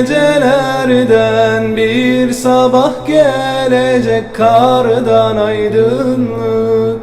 bilmecelerden bir sabah gelecek kardan aydınlık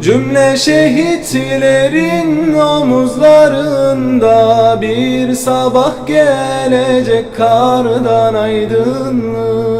Cümle şehitlerin omuzlarında Bir sabah gelecek kardan aydınlık